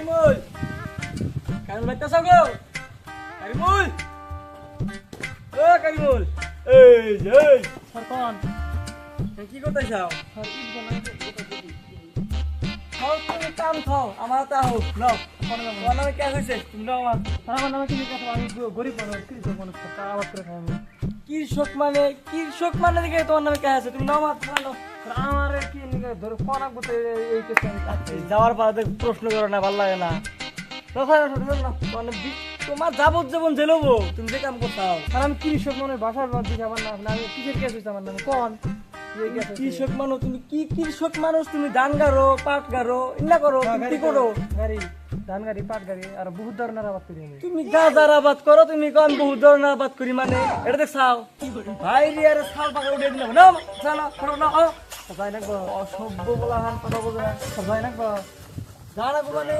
কারিমুল কারিমুল বাইতেছ গো? কারিমুল ও কারিমুল। এই এই। স্যার কোন? এ কি করতে চাও স্যার ঈদ বানাইতে খাও তুমি কে কৃষক মানে কৃষক মানে দেখে তোমার নামে কে আছে তুমি নাও কি যাওয়ার পর প্রশ্ন করো না ভালো লাগে না না, মানে তোমার যাবজ্জীবন জেলবো তুমি যে কাম করতাও স্যার আমি কৃষক মানুষ বাসার দিছি আমার নাম আমি কিসের কেস হয়েছে আমার নামে কোন। কৃষক মানুষ তুমি কি কৃষক মানুষ তুমি ধান গারো পাট গারো ইন্না করো কি করো? গাড়ি ধান গাড়ি পাট গাড়ি আর বহুত ধরনের আবাদ করি তুমি গাজার আবাদ করো তুমি কম বহু ধরনের আবাদ করি মানে এটা দেখ চাও। ভাই রিয়ার ছাল পাকা উঠে দিলাম। না চালা করো না ও যাই না গো অসভ্য বলা হান কথা বলবে না। যাই না গো জানা গো মানে